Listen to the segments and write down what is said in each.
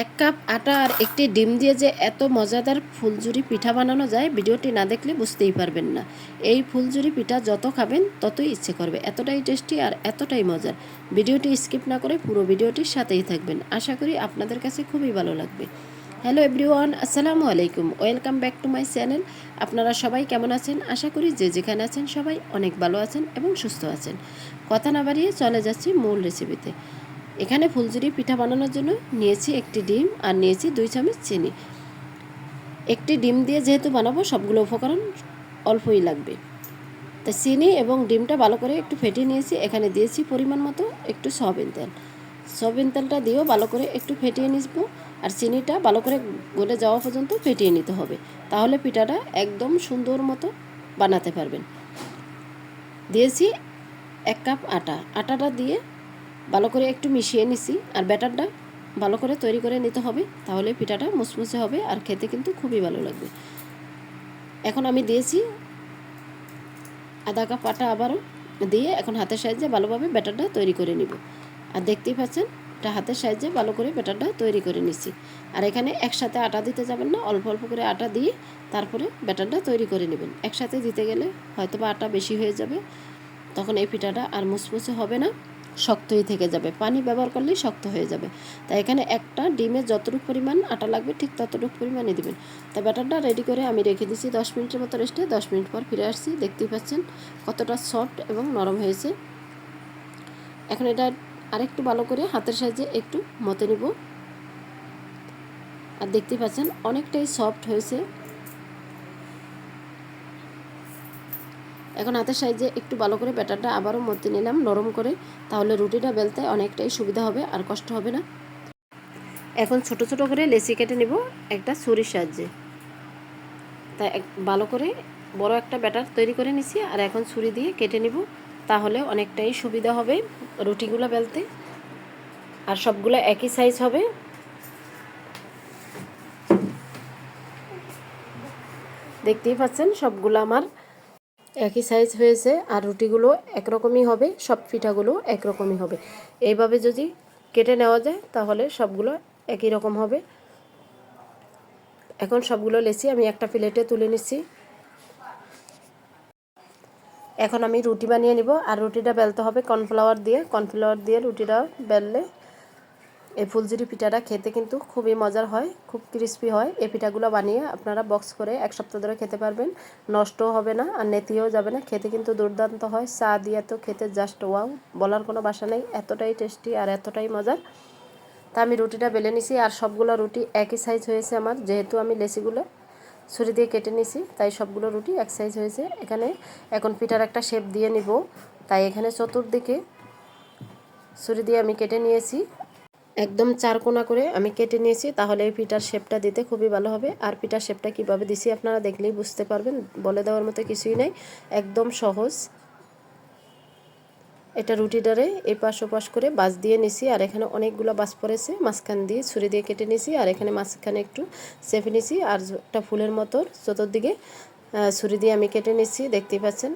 এক কাপ আটা আর একটি ডিম দিয়ে যে এত মজাদার ফুলঝুরি পিঠা বানানো যায়, ভিডিওটি না দেখলে বুঝতেই পারবেন না। এই ফুলঝুরি পিঠা যত খাবেন, ততই ইচ্ছে করবে। এতটাই টেস্টি আর এতটাই মজার। ভিডিওটি স্কিপ না করে পুরো ভিডিওটির সাথেই থাকবেন। আশা করি আপনাদের কাছে খুবই ভালো লাগবে। হ্যালো এভরিওয়ান, আসসালামু আলাইকুম। Welcome back to my channel. আপনারা সবাই কেমন আছেন? আশা করি যে যেখানে আছেন সবাই অনেক ভালো আছেন এবং সুস্থ আছেন। কথা না বাড়িয়ে চলে যাচ্ছি মূল রেসিপিতে এখানে ফুলঝুরি পিঠা বানানোর জন্য নিয়েছি একটি ডিম আর নিয়েছি দুই চামচ চিনি। একটি ডিম দিয়ে যেহেতু বানাবো, সবগুলো উপকরণ অল্পই লাগবে। তা চিনি এবং ডিমটা ভালো করে একটু ফেটিয়ে নিয়েছি। এখানে দিয়েছি পরিমাণ মতো একটু সয়াবিন তেল। সয়াবিন তেলটা দিয়েও ভালো করে একটু ফেটিয়ে নিসব আর চিনিটা ভালো করে গলে যাওয়া পর্যন্ত ফেটিয়ে নিতে হবে। তাহলে পিঠাটা একদম সুন্দর মতো বানাতে পারবেন। দিয়েছি এক কাপ আটা। আটাটা দিয়ে ভালো করে একটু মিশিয়ে নিছি, আর ব্যাটারটা ভালো করে তৈরি করে নিতে হবে, তাহলে পিঠাটা মুসমুসে হবে আর খেতে কিন্তু খুবই ভালো লাগবে। এখন আমি দিয়েছি আধা কাপ আটা আবারও দিয়ে এখন হাতের সাহায্যে ভালোভাবে ব্যাটারটা তৈরি করে নিব। আর দেখতেই পাচ্ছেন, এটা হাতের সাহায্যে ভালো করে ব্যাটারটা তৈরি করে নিচ্ছি আর এখানে একসাথে আটা দিতে যাবেন না, অল্প অল্প করে আটা দিয়ে তারপরে ব্যাটারটা তৈরি করে নেবেন। একসাথে দিতে গেলে হয়তো বা আটা বেশি হয়ে যাবে, তখন এই পিঠাটা আর মুসমুসে হবে না। শক্তই থেকে যাবে। পানি ব্যবহার করলেই শক্ত হয়ে যাবে। তাই এখানে একটা ডিমের যতটুকু পরিমাণ আটা লাগবে, ঠিক ততটুকু পরিমাণে দিবেন। তা ব্যাটারটা রেডি করে আমি রেখে দিচ্ছি দশ মিনিটের মতো রেস্টে। দশ মিনিট পর ফিরে আসছি। দেখতেই পাচ্ছেন কতটা সফট এবং নরম হয়েছে। এখন এটা আরেকটু ভালো করে হাতের সাহায্যে একটু মতে নিব। আর দেখতেই পাচ্ছেন অনেকটাই সফট হয়েছে। এখন হাতের সাহায্যে একটু ভালো করে ব্যাটারটা আবারও মতে নিলাম, নরম করে। তাহলে রুটিটা বেলতে অনেকটাই সুবিধা হবে, আর কষ্ট হবে না। এখন ছোট ছোট করে লেসি কেটে নিব একটা ছুরির সাহায্যে। এক, ভালো করে বড় একটা ব্যাটার তৈরি করে নিছি, আর এখন ছুরি দিয়ে কেটে নিব, তাহলে অনেকটাই সুবিধা হবে রুটিগুলো বেলতে। আর সবগুলো একই সাইজ হবে। দেখতেই পাচ্ছেন, সবগুলো আমার একই সাইজ হয়েছে আর রুটিগুলো একরকমই হবে, সব পিঠাগুলো একরকমই হবে। এইভাবে যদি কেটে নেওয়া যায়, তাহলে সবগুলো একই রকম হবে। এখন সবগুলো লেসি আমি একটা প্লেটে তুলে নিচ্ছি। এখন আমি রুটি বানিয়ে নিব, আর রুটিটা বেলতে হবে কর্নফ্লাওয়ার দিয়ে। কর্নফ্লাওয়ার দিয়ে রুটিটা বেললে এই ফুলঝুরি পিঠাটা খেতে কিন্তু খুবই মজার হয়, খুব ক্রিস্পি হয়। এই পিঠাগুলো বানিয়ে আপনারা বক্স করে এক সপ্তাহ ধরে খেতে পারবেন। নষ্টও হবে না আর নেতিও যাবে না। খেতে কিন্তু দুর্দান্ত হয়। চা দিয়ে তো খেতে জাস্ট ওয়াও বলার কোনো বাসা নেই। এতটাই টেস্টি আর এতটাই মজার। তা আমি রুটিটা বেলে নিছি আর সবগুলো রুটি একই সাইজ হয়েছে আমার, যেহেতু আমি লেসিগুলো ছুরি দিয়ে কেটে নিছি, তাই সবগুলো রুটি এক সাইজ হয়েছে। এখানে এখন পিঠার একটা শেপ দিয়ে নিব। তাই এখানে চতুর্দিকে ছুরি দিয়ে আমি কেটে নিয়েছি। একদম চার কোনা করে আমি কেটে নিয়েছি, তাহলে এই পিঠার শেপটা দিতে খুবই ভালো হবে। আর পিঠার শেপটা কীভাবে দিছি আপনারা দেখলেই বুঝতে পারবেন, বলে দেওয়ার মতো কিছুই নাই। একদম সহজ। এটা রুটিটারে এই পাশ ওপাশ করে বাস দিয়ে নিছি, আর এখানে অনেকগুলো বাস পড়েছে, মাঝখান দিয়ে ছুরি দিয়ে কেটে নিছি, আর এখানে মাঝখানে একটু চেপে নিছি, আর একটা ফুলের মতো চতুর্দিকে ছুরি দিয়ে আমি কেটে নিছি, দেখতেই পাচ্ছেন।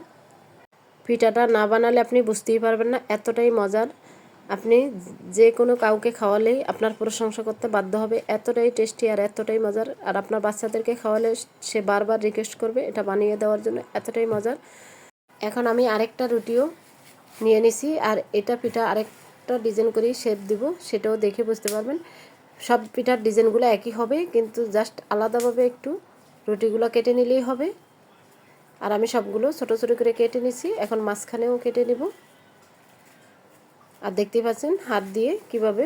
পিঠাটা না বানালে আপনি বুঝতেই পারবেন না, এতটাই মজার। আপনি যে কোনো কাউকে খাওয়ালেই আপনার প্রশংসা করতে বাধ্য হবে। এতটাই টেস্টি আর এতটাই মজার। আর আপনার বাচ্চাদেরকে খাওয়ালে সে বারবার রিকোয়েস্ট করবে, এটা বানিয়ে দেওয়ার জন্য এতটাই মজার। এখন আমি আরেকটা রুটিও নিয়ে নিছি, আর এটা পিঠা আরেকটা ডিজাইন করেই শেপ দিব, সেটাও দেখে বুঝতে পারবেন। সব পিঠার ডিজাইনগুলো একই হবে, কিন্তু জাস্ট আলাদাভাবে একটু রুটিগুলো কেটে নিলেই হবে। আর আমি সবগুলো ছোটো ছোটো করে কেটে নিছি, এখন মাঝখানেও কেটে নেব। আর দেখতেই পাচ্ছেন, হাত দিয়ে কীভাবে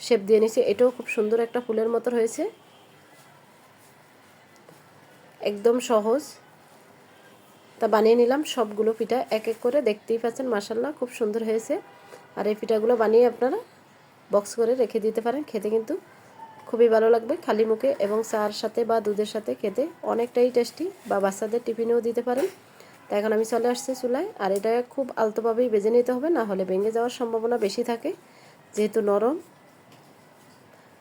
শেপ দিয়ে নিছি এটাও খুব সুন্দর একটা ফুলের মতো হয়েছে। একদম সহজ। তা বানিয়ে নিলাম সবগুলো পিঠা এক এক করে দেখতেই পাচ্ছেন মাসাল্লাহ খুব সুন্দর হয়েছে। আর এই পিঠাগুলো বানিয়ে আপনারা বক্স করে রেখে দিতে পারেন। খেতে কিন্তু খুবই ভালো লাগবে। খালি মুখে এবং চার সাথে বা দুধের সাথে খেতে অনেকটাই টেস্টি বা বাচ্চাদের টিফিনেও দিতে পারেন। তা এখন আমি চলে আসছি চুলায়। আর এটা খুব আলতোভাবেই বেজে নিতে হবে, না হলে ভেঙে যাওয়ার সম্ভাবনা বেশি থাকে, যেহেতু নরম।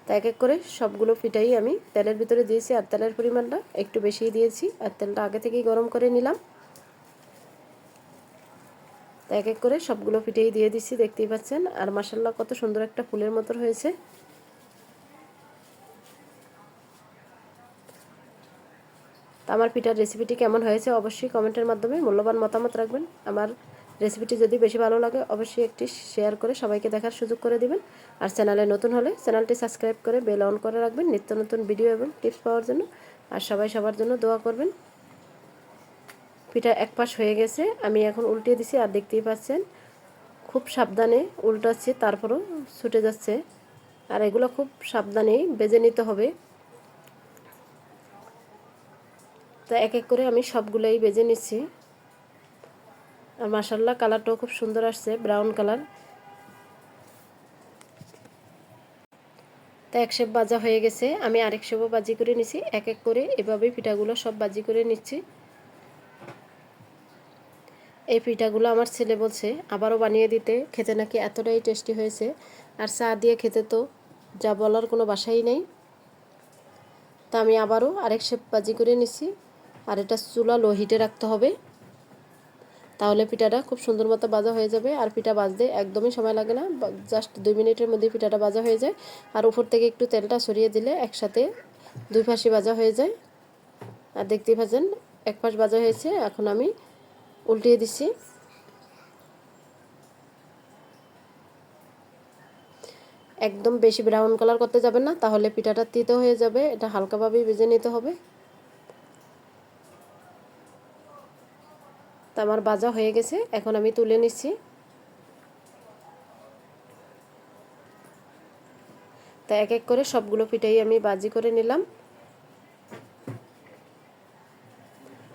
তা এক এক করে সবগুলো পিঠাই আমি তেলের ভিতরে দিয়েছি, আর তেলের পরিমাণটা একটু বেশিই দিয়েছি, আর তেলটা আগে থেকেই গরম করে নিলাম। তা এক এক করে সবগুলো পিঠেই দিয়ে দিচ্ছি, দেখতেই পাচ্ছেন। আর মাসাল্লাহ কত সুন্দর একটা ফুলের মতো হয়েছে তো আমার পিঠার রেসিপিটি কেমন হয়েছে অবশ্যই কমেন্টের মাধ্যমে মূল্যবান মতামত রাখবেন। আমার রেসিপিটি যদি বেশি ভালো লাগে, অবশ্যই একটি শেয়ার করে সবাইকে দেখার সুযোগ করে দিবেন। আর চ্যানেলে নতুন হলে চ্যানেলটি সাবস্ক্রাইব করে বেল অন করে রাখবেন নিত্য নতুন ভিডিও এবং টিপস পাওয়ার জন্য। আর সবাই সবার জন্য দোয়া করবেন। পিঠা এক পাশ হয়ে গেছে, আমি এখন উল্টিয়ে দিছি আর দেখতেই পাচ্ছেন খুব সাবধানে উল্টাচ্ছি, তারপরও ছুটে যাচ্ছে। আর এগুলো খুব সাবধানেই বেজে নিতে হবে। তো এক এক করে আমি সবগুলোই বেজে নিচ্ছি। আর মাসাল্লাহ কালারটাও খুব সুন্দর আসছে ব্রাউন কালার। তো এক শেপ বাজা হয়ে গেছে, আমি আরেক শেপও বাজি করে নিছি, এক এক করে এভাবে পিঠাগুলো সব বাজি করে নিচ্ছি। এই পিঠাগুলো আমার ছেলে বলছে, আবারও বানিয়ে দিতে, খেতে নাকি এতটাই টেস্টি হয়েছে। আর চা দিয়ে খেতে তো যা বলার কোনো বাসাই নেই। তা আমি আবারও আরেক শেপ বাজি করে নিছি। আর এটা চুলা লো হিটে রাখতে হবে। তাহলে পিঠাটা খুব সুন্দর মতো বাজা হয়ে যাবে। আর পিঠা বাজতে একদমই সময় লাগে না। জাস্ট দুই মিনিটের মধ্যে পিঠাটা বাজা হয়ে যায়। আর উপর থেকে একটু তেলটা সরিয়ে দিলে একসাথে দুই পাশে বাজা হয়ে যায়। আর দেখতেই পাচ্ছেন, এক পাশ বাজা হয়েছে। এখন আমি উল্টিয়ে দিচ্ছি। একদম বেশি ব্রাউন কালার করতে যাবেন না। তাহলে পিঠাটা তিতো হয়ে যাবে। এটা হালকাভাবেই ভেজে নিতে হবে। তা আমার বাজা হয়ে গেছে, এখন আমি তুলে নিচ্ছি। তা এক এক করে সবগুলো পিঠাই আমি বাজি করে নিলাম।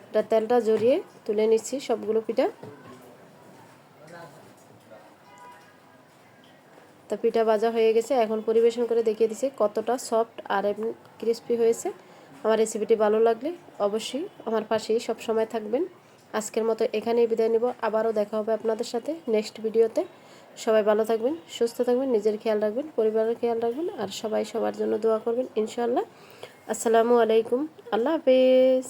এটা তেলটা জড়িয়ে তুলে নিচ্ছি সবগুলো পিঠা। তা পিঠা ভাজা হয়ে গেছে, এখন পরিবেশন করে দেখিয়ে দিচ্ছি কতটা সফট আর ক্রিস্পি হয়েছে। আমার রেসিপিটি ভালো লাগলে অবশ্যই আমার পাশেই সব সময় থাকবেন। আজকের মতো এখানেই বিদায় নিব। আবারও দেখা হবে আপনাদের সাথে নেক্সট ভিডিওতে। সবাই ভালো থাকবেন, সুস্থ থাকবেন, নিজের খেয়াল রাখবেন, পরিবারের খেয়াল রাখবেন আর সবাই সবার জন্য দোয়া করবেন ইনশাল্লাহ আসসালামু আলাইকুম, আল্লাহ হাফেজ।